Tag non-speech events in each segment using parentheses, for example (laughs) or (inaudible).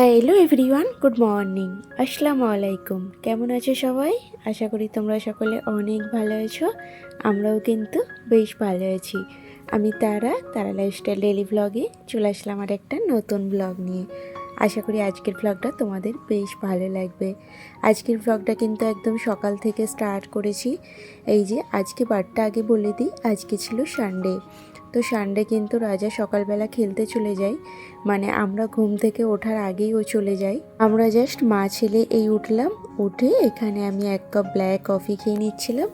Hello everyone good morning আসসালামু আলাইকুম কেমন আছো সবাই? আশা করি তোমরা সকলে অনেক ভালো আছো। আমরাও কিন্তু বেশ ভালো আছি। আমি তারা তারা লাইফস্টাইল ডেলি ব্লগে চলে আসলাম আর একটা নতুন ব্লগ নিয়ে। আশা করি আজকের ব্লগটা তোমাদের বেশ ভালো লাগবে। আজকের ব্লগটা কিন্তু একদম সকাল থেকে স্টার্ট করেছি। এই যে আজকে বারটা আগে বলে দিই, আজকে ছিল সানডে তো সানডে কিন্তু রাজা সকালবেলা খেলতে চলে যায়। মানে আমরা ঘুম থেকে ওঠার আগেই ও চলে যাই আমরা জাস্ট মা ছেলে এই উঠলাম, উঠে এখানে আমি এক কাপ ব্ল্যাক কফি খেয়ে নিচ্ছিলাম।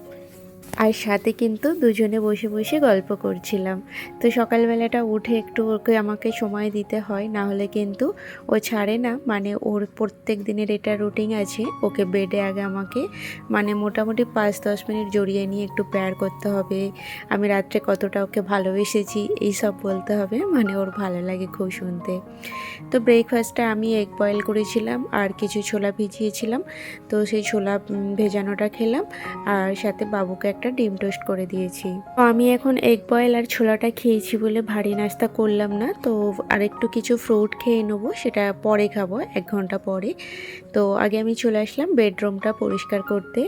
আর সাথে কিন্তু দুজনে বসে বসে গল্প করছিলাম। তো সকালবেলাটা উঠে একটু ওকে আমাকে সময় দিতে হয়, না হলে কিন্তু ও ছাড়ে না। মানে ওর প্রত্যেক দিনের এটা রুটিন আছে, ওকে বেডে আগে আমাকে মানে মোটামুটি পাঁচ দশ মিনিট জড়িয়ে নিয়ে একটু প্যার করতে হবে। আমি রাত্রে কতটা ওকে ভালোবেসেছি এইসব বলতে হবে। মানে ওর ভালো লাগে খুব শুনতে। তো ব্রেকফাস্টটা আমি এগ বয়েল করেছিলাম আর কিছু ছোলা ভিজিয়েছিলাম। তো সেই ছোলা ভেজানোটা খেলাম। আর সাথে বাবুকে একটা ডিম টোস্ট করে দিয়েছি। তো আমি এখন এগ বয়েল আর ছোলাটা খেয়েছি বলে ভারী নাস্তা করলাম না, তো আর একটু কিছু ফ্রুট খেয়ে নেব, সেটা পরে খাব, এক ঘণ্টা পরে। তো আগে আমি চলে আসলাম বেডরুমটা পরিষ্কার করতে।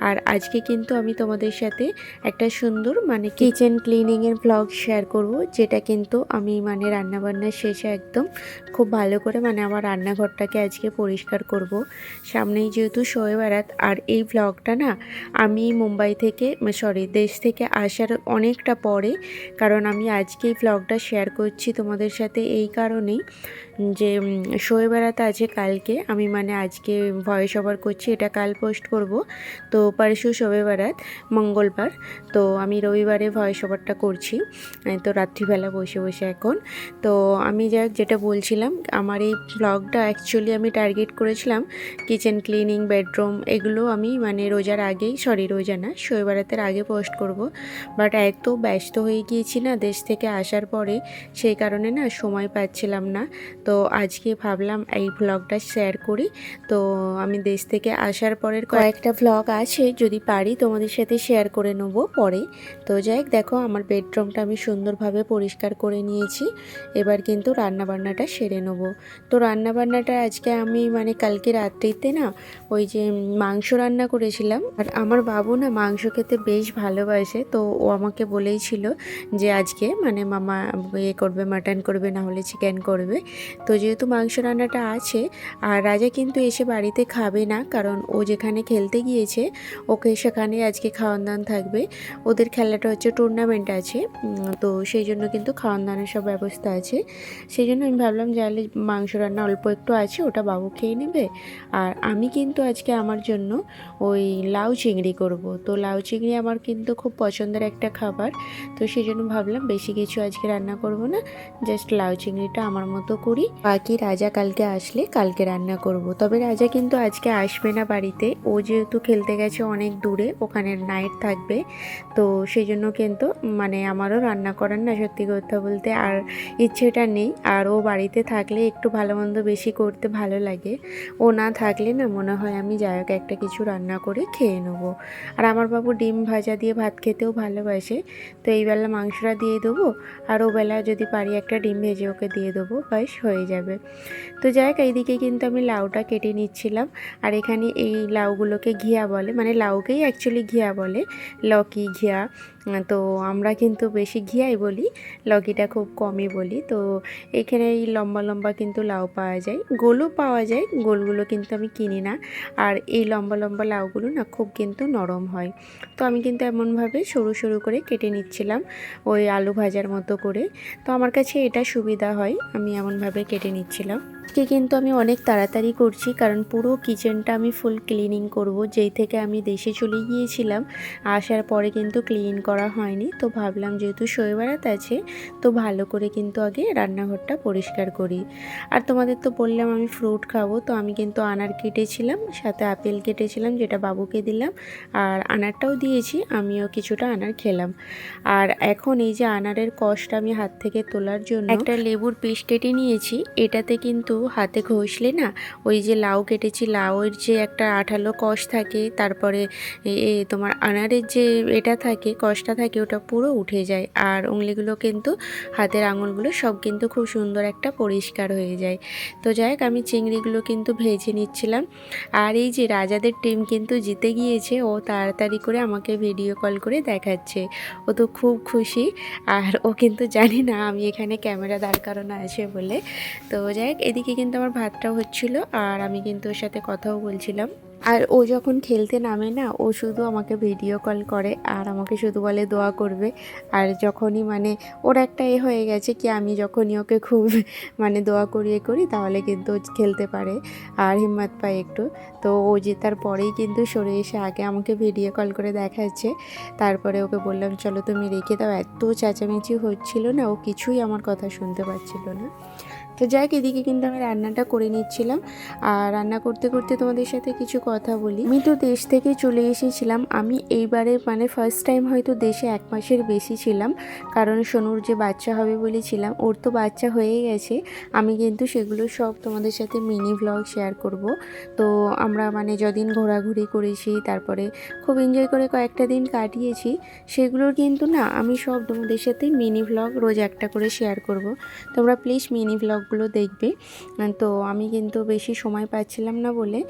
আর আজকে কিন্তু আমি তোমাদের সাথে একটা সুন্দর মানে কিচেন ক্লিনিংয়ের ব্লগ শেয়ার করব, যেটা কিন্তু আমি মানে রান্নাবান্নার শেষে একদম খুব ভালো করে মানে আমার রান্নাঘরটাকে আজকে পরিষ্কার করব। সামনেই যেহেতু শোয়ে বেড়াত আর এই ব্লগটা না আমি মুম্বাই থেকে সরি দেশ থেকে আসার অনেকটা পরে, কারণ আমি আজকেই ব্লগটা শেয়ার করছি তোমাদের সাথে এই কারণেই। যে শোয়ে বেড়াতে আছে কালকে, আমি মানে আজকে ভয়েস ওভার করছি, এটা কাল পোস্ট করব। তো পারশু শোবে বেড়াত মঙ্গলবার, তো আমি রবিবারে ভয়েস ওভারটা করছি। তো রাত্রিবেলা বসে বসে এখন। তো আমি যা, যেটা বলছিলাম, আমার এই ব্লগটা অ্যাকচুয়ালি আমি টার্গেট করেছিলাম কিচেন ক্লিনিং বেডরুম এগুলো আমি মানে রোজার আগেই সরি রোজা না শোয়ে বেড়াতের আগে পোস্ট করব। বাট এত ব্যস্ত হয়ে গিয়েছি না, দেশ থেকে আসার পরে, সেই কারণে না সময় পাচ্ছিলাম না। তো আজকে ভাবলাম এই ভ্লগটা শেয়ার করি। তো আমি দেশ থেকে আসার পরের কয়েকটা ভ্লগ আছে, যদি পারি তোমাদের সাথে শেয়ার করে নেব পরে। তো যাই দেখো আমার বেডরুমটা আমি সুন্দরভাবে পরিষ্কার করে নিয়েছি। এবার কিন্তু রান্নাবান্নাটা সেরে নেব। তো রান্নাবান্নাটা আজকে আমি মানে কালকে রাত্রিতে না ওই যে মাংস রান্না করেছিলাম। আর আমার বাবু না মাংস খেতে বেশ ভালোবাসে, তো ও আমাকে বলেই ছিল যে আজকে মানে মামা ইয়ে করবে, মাটন করবে, না হলে চিকেন করবে। তো যেহেতু মাংস রান্নাটা আছে, আর রাজা কিন্তু এসে বাড়িতে খাবে না, কারণ ও যেখানে খেলতে গিয়েছে, ওকে সেখানে আজকে খাওয়ান দাওয়ান থাকবে। ওদের খেলাটা হচ্ছে টুর্নামেন্ট আছে তো সেই জন্য কিন্তু খাওয়ান দাওয়ানের সব ব্যবস্থা আছে। সেই জন্য আমি ভাবলাম যাহলে মাংস রান্না অল্প একটু আছে, ওটা বাবু খেয়ে নেবে। আর আমি কিন্তু আজকে আমার জন্য ওই লাউ চিংড়ি করব। তো লাউ চিংড়ি আমার কিন্তু খুব পছন্দের একটা খাবার, তো সেই জন্য ভাবলাম বেশি কিছু আজকে রান্না করব না জাস্ট লাউ চিংড়িটা আমার মতো করি। বাকি রাজা কালকে আসলে কালকে রান্না করব। তবে রাজা কিন্তু আজকে আসবে না বাড়িতে। ও যেহেতু খেলতে গেছে অনেক দূরে, ওখানে নাইট থাকবে। তো সেই জন্য কিন্তু মানে আমারও রান্না করার না সত্যি কথা বলতে আর ইচ্ছেটা নেই। আর ও বাড়িতে থাকলে একটু ভালো মন্দ বেশি করতে ভালো লাগে। ও না থাকলে না মনে হয় আমি যাই হোক একটা কিছু রান্না করে খেয়ে নেব। আর আমার বাবু ডিম ভাজা দিয়ে ভাত খেতেও ভালোবাসে। তো এই বেলা মাংসটা দিয়ে দেবো। আর ও বেলা যদি পারি একটা ডিম ভেজে ওকে দিয়ে দেবো। ব্যাস হয়ে যাবে। তো যাই হোক, এইদিকে কিন্তু আমি লাউটা কেটে নিচ্ছিলাম। আর এখানে এই লাউগুলোকে ঘিয়া বলে মানে লাউকেই অ্যাকচুয়ালি ঘিয়া বলে, লকি ঘিয়া। তো আমরা কিন্তু বেশি ঘিয়াই বলি, লকিটা খুব কমই বলি। তো এখানে এই লম্বা লম্বা কিন্তু লাউ পাওয়া যায়। গোলও পাওয়া যায়, গোলগুলো কিন্তু আমি কিনি না। আর এই লম্বা লম্বা লাউগুলো না খুব কিন্তু নরম হয়। তো আমি কিন্তু এমনভাবে সরু সরু করে কেটে নিচ্ছিলাম, ওই আলু ভাজার মতো করে। তো আমার কাছে এটা সুবিধা হয়, আমি এমনভাবে কেটে নিচ্ছিলাম। আজকে কিন্তু আমি অনেক তাড়াতাড়ি করছি, কারণ পুরো কিচেনটা আমি ফুল ক্লিনিং করব, যেই থেকে আমি দেশে চলে গিয়েছিলাম। আসার পরে কিন্তু ক্লিন করা হয়নি, তো ভাবলাম যেহেতু শোয়ে বেড়াতে আছে, তো ভালো করে কিন্তু আগে রান্নাঘরটা পরিষ্কার করি। আর তোমাদের তো বললাম আমি ফ্রুট খাব, তো আমি কিন্তু আনার কেটেছিলাম, সাথে আপেল কেটেছিলাম, যেটা বাবুকে দিলাম, আর আনারটাও দিয়েছি, আমিও কিছুটা আনার খেলাম। আর এখন এই যে আনারের কষটা আমি হাত থেকে তোলার জন্য একটা লেবুর পিস কেটে নিয়েছি, এটাতে কিন্তু কিন্তু হাতে ঘষলে না, ওই যে লাউ কেটেছি, লাউয়ের যে একটা আঠালো কষ থাকে, তারপরে তোমার আনারের যে এটা থাকে, কষটা থাকে, ওটা পুরো উঠে যায়। আর উংলিগুলো কিন্তু, হাতের আঙুলগুলো সব কিন্তু খুব সুন্দর একটা পরিষ্কার হয়ে যায়। তো যাই হোক, আমি চিংড়িগুলো কিন্তু ভেজে নিচ্ছিলাম। আর এই যে রাজাদের টিম কিন্তু জিতে গিয়েছে, ও তাড়াতাড়ি করে আমাকে ভিডিও কল করে দেখাচ্ছে। ও তো খুব খুশি। আর ও কিন্তু জানি না আমি এখানে ক্যামেরা দাঁড় করানো আছে বলে। তো যাই হোক, এদিকে কিন্তু আমার ভাতটাও হচ্ছিল, আর আমি কিন্তু ওর সাথে কথাও বলছিলাম। আর ও যখন খেলতে নামে না, ও শুধু আমাকে ভিডিও কল করে, আর আমাকে শুধু বলে দোয়া করবে। আর যখনই মানে ওর একটা এ হয়ে গেছে কি, আমি যখনই ওকে খুব (laughs) মানে দোয়া করিয়ে করি, তাহলে কিন্তু খেলতে পারে। আর হিম্মত পায় একটু। তো ও জেতার পরেই কিন্তু সরে এসে আগে আমাকে ভিডিও কল করে দেখাচ্ছে। তারপরে ওকে বললাম, চলো তুমি রেখে দাও। এত চেঁচামেচি হচ্ছিল না, ও কিছুই আমার কথা শুনতে পাচ্ছিল না। তো যাক, এদিকে কিন্তু আমি রান্নাটা করে নিচ্ছিলাম। আর রান্না করতে করতে তোমাদের সাথে কিছু কথা বলি। আমি তো দেশ থেকে চলে এসেছিলাম। আমি এইবারে মানে ফার্স্ট টাইম হয়তো দেশে এক মাসের বেশি ছিলাম। কারণ সোনুর যে বাচ্চা হবে বলেছিলাম ওর তো বাচ্চা হয়ে গেছে। আমি কিন্তু সেগুলো সব তোমাদের সাথে মিনি ভ্লগ শেয়ার করব। তো আমরা মানে যদিন ঘোরাঘুরি করেছি, তারপরে খুব এনজয় করে কয়েকটা দিন কাটিয়েছি। সেগুলোর কিন্তু না, আমি সব তোমাদের সাথে মিনি ভ্লগ রোজ একটা করে শেয়ার করব। তোমরা প্লিজ মিনি ভ্লগগুলো দেখবে। তো আমি কিন্তু বেশি সময় পাচ্ছিলাম না বলে।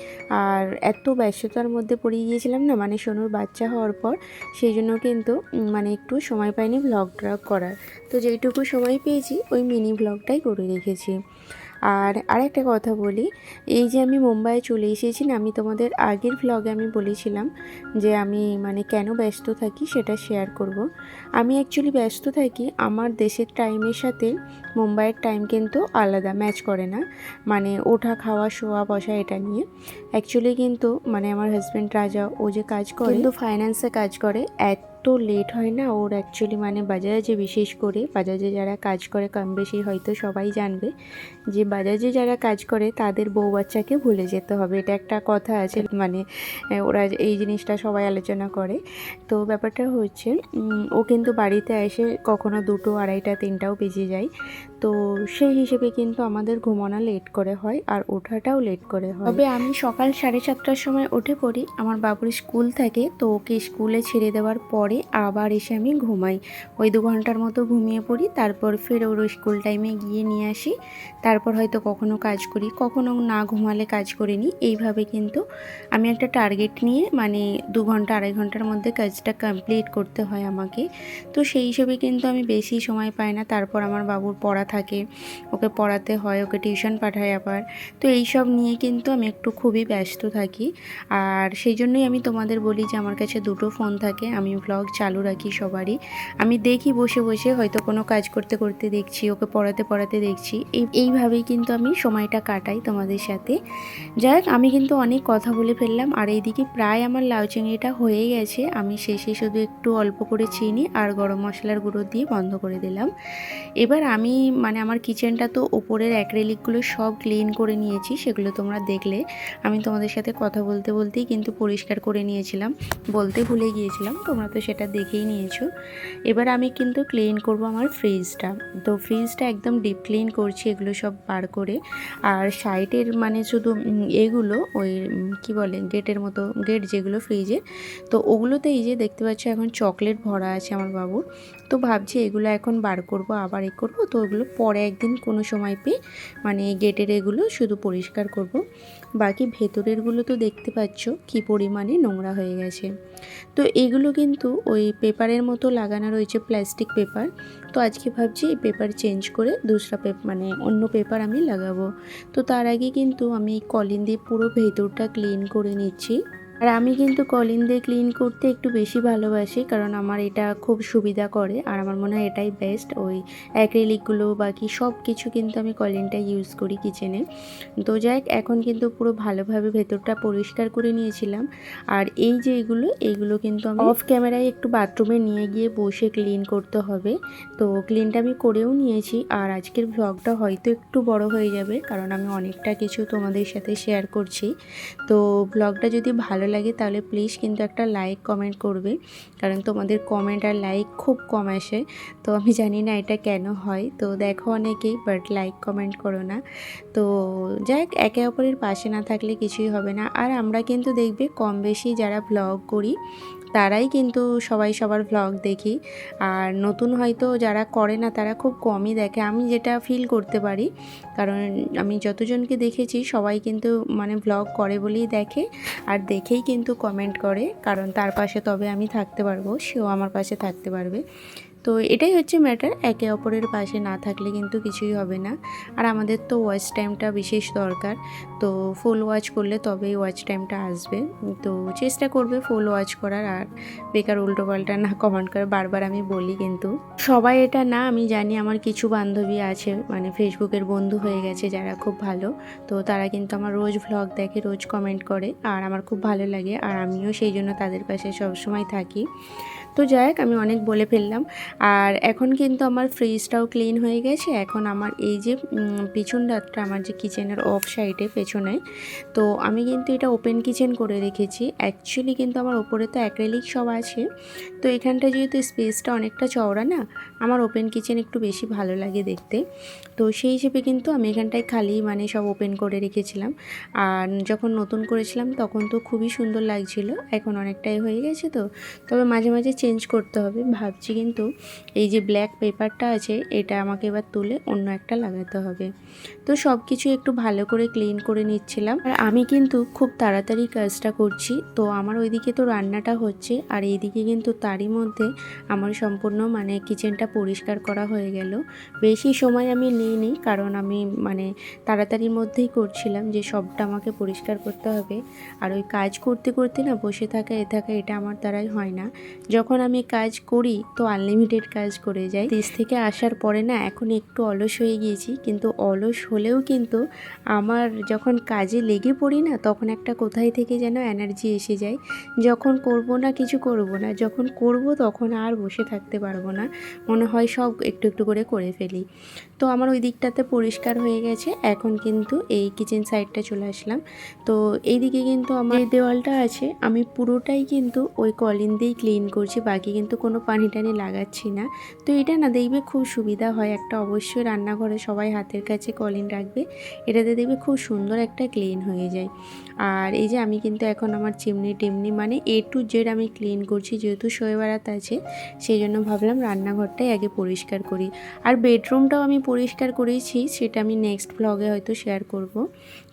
আর এত ব্যস্ততার মধ্যে পড়ে গিয়েছিলাম না মানে সোনুর বাচ্চা হওয়ার পর, সেই জন্য কিন্তু মানে একটু সময় পাইনি ব্লগ ট্রগ করার। তো যেইটুকু সময় পেয়েছি, ওই মিনি ব্লগটাই করে রেখেছি। আর আরেকটা কথা বলি, এই যে আমি মুম্বাইয়ে চলে এসেছি আমি তোমাদের আগের ভ্লগে আমি বলেছিলাম যে আমি মানে কেন ব্যস্ত থাকি সেটা শেয়ার করব। আমি অ্যাকচুয়ালি ব্যস্ত থাকি, আমার দেশের টাইমের সাথে মুম্বাইয়ের টাইম কিন্তু আলাদা ম্যাচ করে না। মানে ওঠা, খাওয়া, শোয়া, বসা এটা নিয়ে। অ্যাকচুয়ালি কিন্তু মানে আমার হাজব্যান্ড রাজা, ও যে কাজ করে কিন্তু ফাইন্যান্সে কাজ করে এত লেট হয় না? ওর অ্যাকচুয়ালি মানে বাজাজে বিশেষ করে, বাজাজে যারা কাজ করে কম বেশি হয়তো সবাই জানবে যে বাজাজে যারা কাজ করে তাদের বউ বাচ্চাকে ভুলে যেতে হবে। এটা একটা কথা আছে মানে ওরা এই জিনিসটা সবাই আলোচনা করে। তো ব্যাপারটা হচ্ছে ও কিন্তু বাড়িতে এসে কখনো দুটো, আড়াইটা, তিনটাও বেজে যায়। তো সেই হিসেবে কিন্তু আমাদের ঘুমানো লেট করে হয় আর ওঠাটাও লেট করে হয়। তবে আমি সকাল সাড়ে সাতটার সময় উঠে পড়ি, আমার বাবুর স্কুল থাকে, তো ওকে স্কুলে ছেড়ে দেওয়ার পরে আবার এসে আমি ঘুমাই। ওই দু ঘণ্টার মতো ঘুমিয়ে পড়ি, তারপর ফের ওর স্কুল টাইমে গিয়ে নিয়ে আসি। তারপর হয়তো কখনো কাজ করি, কখনো না ঘুমালে কাজ করিনি এইভাবে কিন্তু আমি একটা টার্গেট নিয়ে মানে দু ঘণ্টা, আড়াই ঘণ্টার মধ্যে কাজটা কমপ্লিট করতে হয় আমাকে। তো সেই হিসেবে কিন্তু আমি বেশি সময় পাই না। তারপর আমার বাবুর পড়া থাকে, ওকে পড়াতে হয়, ওকে টিউশন পাঠাই আবার। তো এই সব নিয়ে কিন্তু আমি একটু খুবই ব্যস্ত থাকি। আর সেই জন্যই আমি তোমাদের বলি যে আমার কাছে দুটো ফোন থাকে, আমি ব্লগ চালু রাখি সবারই। আমি দেখি বসে বসে হয়তো কোনো কাজ করতে করতে দেখছি, ওকে পড়াতে পড়াতে দেখছি। এই, এইভাবেই কিন্তু আমি সময়টা কাটাই তোমাদের সাথে। যাই হোক, আমি কিন্তু অনেক কথা বলে ফেললাম, আর এইদিকে প্রায় আমার লাউ চিংড়িটা হয়ে গেছে। আমি শেষে শুধু একটু অল্প করে চিনি আর গরম মশলার গুঁড়ো দিয়ে বন্ধ করে দিলাম। এবার আমি মানে আমার কিচেনটা তো ওপরের অ্যাক্রেলিকগুলো সব ক্লিন করে নিয়েছি, সেগুলো তোমরা দেখলে। আমি তোমাদের সাথে কথা বলতে বলতেই কিন্তু পরিষ্কার করে নিয়েছিলাম। বলতে ভুলে গিয়েছিলাম, তোমরা তো সেটা দেখেই নিয়েছো। এবার আমি কিন্তু ক্লিন করব আমার ফ্রিজটা। তো ফ্রিজটা একদম ডিপ ক্লিন করছি, এগুলো সব বার করে। আর সাইডের মানে শুধু এগুলো, ওই কি বলে, গেটের মতো গেট যেগুলো ফ্রিজে, তো ওগুলোতে এই যে দেখতে পাচ্ছ এখন চকলেট ভরা আছে আমার বাবুর। তো ভাবছি এগুলো এখন বার করব, আবার এ করব, তো ওগুলো পরে একদিন কোনো সময় পেয়ে মানে গেটের এগুলো শুধু পরিষ্কার করব। বাকি ভেতরেরগুলো তো দেখতে পাচ্ছ কি পরিমাণে নোংরা হয়ে গেছে। তো এগুলো কিন্তু ওই পেপারের মতো লাগানো রয়েছে প্লাস্টিক পেপার। তো আজকে ভাবছি এই পেপার চেঞ্জ করে দুসরা পেপ মানে অন্য পেপার আমি লাগাবো। তো তার আগে কিন্তু আমি কলিন দিয়ে পুরো ভেতরটা ক্লিন করে নিচ্ছি। আর আমি কিন্তু কলিন দিয়ে ক্লিন করতে একটু বেশি ভালোবাসি, কারণ আমার এটা খুব সুবিধা করে। আর আমার মনে হয় এটাই বেস্ট ওই অ্যাক্রিলিকগুলো বাকি সব কিছু কিন্তু আমি কলিনটা ইউজ করি কিচেনে তো যাই এখন কিন্তু পুরো ভালোভাবে ভেতরটা পরিষ্কার করে নিয়েছিলাম। আর এই যে এগুলো এইগুলো কিন্তু আমি অফ ক্যামেরায় একটু বাথরুমে নিয়ে গিয়ে বসে ক্লিন করতে হবে। তো ক্লিনটা আমি করেও নিয়েছি, আর আজকের ভ্লগটা হয়তো একটু বড় হয়ে যাবে, কারণ আমি অনেকটা কিছু তোমাদের সাথে শেয়ার করছি। তো ব্লগটা যদি ভালো ভালো লাগে তাহলে প্লিজ কিন্তু একটা লাইক কমেন্ট করবে। কারণ তোমাদের কমেন্ট আর লাইক খুব কম আসে। তো আমি জানি না এটা কেন হয়। তো দেখো অনেকেই বাট লাইক কমেন্ট করো না। তো যাই হোক, একে অপরের পাশে না থাকলে কিছুই হবে না। আর আমরা কিন্তু দেখবে কম বেশি যারা ব্লগ করি তারাই কিন্তু সবাই সবার ভ্লগ দেখি। আর নতুন হয়তো যারা করে না, তারা খুব কমই দেখে। আমি যেটা ফিল করতে পারি, কারণ আমি যতজনকে দেখেছি, সবাই কিন্তু মানে ভ্লগ করে বলেই দেখে আর দেখেই কিন্তু কমেন্ট করে, কারণ তার পাশে তবে আমি থাকতে পারব, সেও আমার পাশে থাকতে পারবে। তো এটাই হচ্ছে ম্যাটার একে অপরের পাশে না থাকলে কিন্তু কিছুই হবে না। আর আমাদের তো ওয়াচ টাইমটা বিশেষ দরকার, তো ফুল ওয়াচ করলে তবেই ওয়াচ টাইমটা আসবে। তো চেষ্টা করবে ফুল ওয়াচ করার, আর বেকার উল্টোপাল্টা না কমেন্ট করে, বারবার আমি বলি কিন্তু। সবাই এটা না, আমি জানি আমার কিছু বান্ধবী আছে মানে ফেসবুকের বন্ধু হয়ে গেছে যারা খুব ভালো, তো তারা কিন্তু আমার রোজ ভ্লগ দেখে, রোজ কমেন্ট করে, আর আমার খুব ভালো লাগে, আর আমিও সেই জন্য তাদের পাশে সবসময় থাকি। তো যাই হোক, আমি অনেক বলে ফেললাম। আর এখন কিন্তু আমার ফ্রিজটাও ক্লিন হয়ে গেছে। এখন আমার এই যে পিছন রাতটা আমার যে কিচেনের অফ সাইডে পেছনে, তো আমি কিন্তু এটা ওপেন কিচেন করে রেখেছি। অ্যাকচুয়ালি কিন্তু আমার ওপরে তো অ্যাক্রেলিক সব আছে। তো এখানটা যেহেতু স্পেসটা অনেকটা চওড়া না, আমার ওপেন কিচেন একটু বেশি ভালো লাগে দেখতে। তো সেই হিসেবে কিন্তু আমি এখানটায় খালি মানে সব ওপেন করে রেখেছিলাম। আর যখন নতুন করেছিলাম, তখন তো খুবই সুন্দর লাগছিল। এখন অনেকটাই হয়ে গেছে তো। তবে মাঝে মাঝে চেঞ্জ করতে হবে। ভাবছি কিন্তু এই যে ব্ল্যাক পেপারটা আছে, এটা আমাকে এবার তুলে অন্য একটা লাগাতে হবে। তো সব কিছু একটু ভালো করে ক্লিন করে নিচ্ছিলাম। আর আমি কিন্তু খুব তাড়াতাড়ি কাজটা করছি। তো আমার ওইদিকে তো রান্নাটা হচ্ছে, আর এইদিকে কিন্তু তারই মধ্যে আমার সম্পূর্ণ মানে কিচেনটা পরিষ্কার করা হয়ে গেল। বেশি সময় আমি নিইনি, কারণ আমি মানে তাড়াতাড়ির মধ্যেই করছিলাম যে সবটা আমাকে পরিষ্কার করতে হবে। আর ওই কাজ করতে করতে না বসে থাকা, এ থাকা, এটা আমার দ্বারাই হয় না। যখন আমি কাজ করি, তো আনলিমিটেড কাজ করে যাই। দেশ থেকে আসার পরে না, এখন একটু অলস হয়ে গিয়েছি। কিন্তু অলস হলেও কিন্তু আমার যখন কাজে লেগে পড়ি না, তখন একটা কোথায় থেকে যেন এনার্জি এসে যায়। যখন করব না, কিছু করব না, যখন করব তখন আর বসে থাকতে পারব না। মনে হয় সব একটু একটু করে করে ফেলি। তো আমার ওই দিকটাতে পরিষ্কার হয়ে গেছে। এখন কিন্তু এই কিচেন সাইডটা চলে আসলাম। তো এইদিকে কিন্তু আমার এই দেওয়ালটা আছে, আমি পুরোটাই কিন্তু ওই কলিন দিয়েই ক্লিন করছি, বাকি কিন্তু কোনো পানি টানি লাগাচ্ছি না। তো এটা না দেখবে খুব সুবিধা হয় একটা অবশ্যই রান্নাঘরে সবাই হাতের কাছে কলিন রাখবে, এটাতে দেখবে খুব সুন্দর একটা ক্লিন হয়ে যায়। আর এই যে আমি কিন্তু এখন আমার চিমনি টিমনি মানে এ টু জেড আমি ক্লিন করছি, যেহেতু শোয়ে বেড়াতে আছে, সেই জন্য ভাবলাম রান্নাঘরটাই আগে পরিষ্কার করি। আর বেডরুমটাও আমি পরিষ্কার করেছি, সেটা আমি নেক্সট ব্লগে হয়তো শেয়ার করব।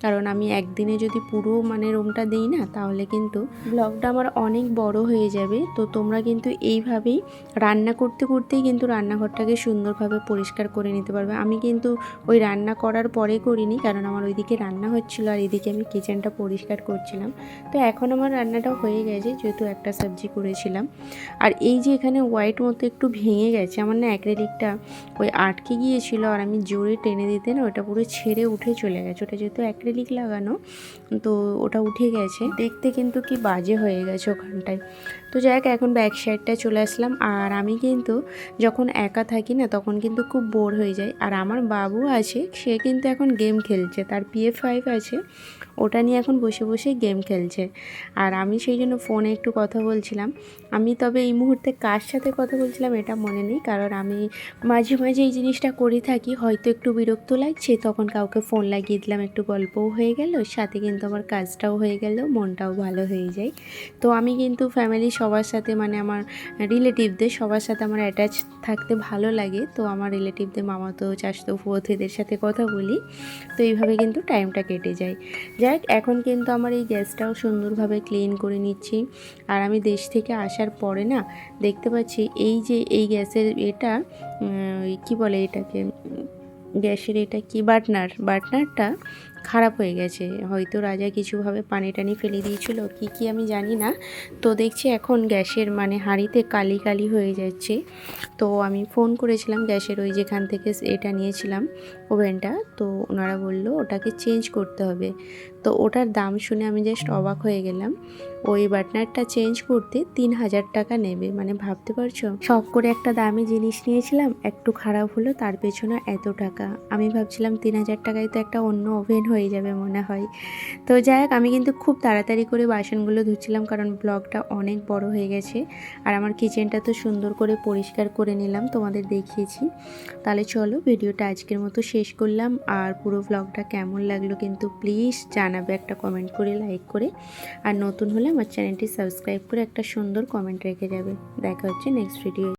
কারণ আমি একদিনে যদি পুরো মানে রুমটা দিই না, তাহলে কিন্তু ব্লগটা আমার অনেক বড় হয়ে যাবে। তো তোমরা কিন্তু এইভাবেই রান্না করতে করতেই কিন্তু রান্নাঘরটাকে সুন্দরভাবে পরিষ্কার করে নিতে পারবে। আমি কিন্তু ওই রান্না করার পরে করিনি, কারণ আমার ওইদিকে রান্না হচ্ছিল আর এদিকে আমি কিচেনটা পরিষ্কার করছিলাম। তো এখন আমার রান্নাটা হয়ে গেছে, যেহেতু একটা সবজি করেছিলাম। আর এই যে এখানে হোয়াইট মতো একটু ভেঙে গেছে, আমার না অ্যাক্রেলিকটা ওই আটকে গিয়েছিল। আর আমি জোরে টেনে দিতে না ওটা পুরো ছেড়ে উঠে চলে গেছে। ওটা যেহেতু অ্যাক্রেলিক লাগানো, তো ওটা উঠে গেছে। দেখতে কিন্তু কি বাজে হয়ে গেছে ওখানটায়। তো যাই হোক এখন ব্যাক সাইডটায় চলে আসলাম। আর আমি কিন্তু যখন একা থাকি না, তখন কিন্তু খুব বোর হয়ে যায়। আর আমার বাবু আছে, সে কিন্তু এখন গেম খেলছে। তার পিএফ ফাইভ আছে। ওটা নিয়ে এখন বসে বসে গেম খেলছে। আর আমি সেই জন্য ফোনে একটু কথা বলছিলাম। আমি তবে এই মুহূর্তে কার সাথে কথা বলছিলাম এটা মনে নেই, কারণ আমি মাঝে মাঝে এই জিনিসটা করে থাকি। হয়তো একটু বিরক্ত লাগছে, তখন কাউকে ফোন লাগিয়ে দিলাম, একটু গল্পও হয়ে গেল, সাথে কিন্তু আমার কাজটাও হয়ে গেল, মনটাও ভালো হয়ে যায়। তো আমি কিন্তু ফ্যামিলি সবার সাথে মানে আমার রিলেটিভদের সবার সাথে আমার অ্যাটাচ থাকতে ভালো লাগে। তো আমার রিলেটিভদের মামাতো, চাষতো ফুয়তো এদের সাথে কথা বলি। তো এইভাবে কিন্তু টাইমটা কেটে যায়। যাই হোক, এখন কিন্তু আমার এই গ্যাসটাও সুন্দরভাবে ক্লিন করে নিচ্ছি। আর আমি দেশ থেকে আসার পরে না দেখতে পাচ্ছি এই যে এই গ্যাসের এটা কী বলে এটাকে গ্যাসের এটা কি বাটনার বাটনারটা খারাপ হয়ে গেছে। হয়তো রাজা কিছুভাবে পানি টানি ফেলে দিয়েছিল, কি কি আমি জানি না। তো দেখছি এখন গ্যাসের মানে হাঁড়িতে কালি কালি হয়ে যাচ্ছে। তো আমি ফোন করেছিলাম গ্যাসের ওই যেখান থেকে এটা নিয়েছিলাম ওভেনটা। তো ওনারা বলল, ওটাকে চেঞ্জ করতে হবে। তো ওটার দাম শুনে আমি জাস্ট অবাক হয়ে গেলাম। ওই বাটনারটা চেঞ্জ করতে তিন হাজার টাকা নেবে মানে ভাবতে পারছ? শখ করে একটা দামি জিনিস নিয়েছিলাম, একটু খারাপ হলো, তার পেছনে এত টাকা। আমি ভাবছিলাম তিন হাজার টাকায় তো একটা অন্য ওভেন হয়ে যাবে মনে হয়। তো যাই হোক, আমি কিন্তু খুব তাড়াতাড়ি করে বাসনগুলো ধুচ্ছিলাম কারণ ব্লগটা অনেক বড় হয়ে গেছে। আর আমার কিচেনটা তো সুন্দর করে পরিষ্কার করে নিলাম, তোমাদের দেখিয়েছি। তাহলে চলো ভিডিওটা আজকের মতো শেষ করলাম। আর পুরো ব্লগটা কেমন লাগল কিন্তু প্লিজ জানাবে একটা কমেন্ট করে, লাইক করে। আর নতুন হলে আমার চ্যানেলটি সাবস্ক্রাইব করে একটা সুন্দর কমেন্ট রেখে যাবে। দেখা হচ্ছে নেক্সট ভিডিও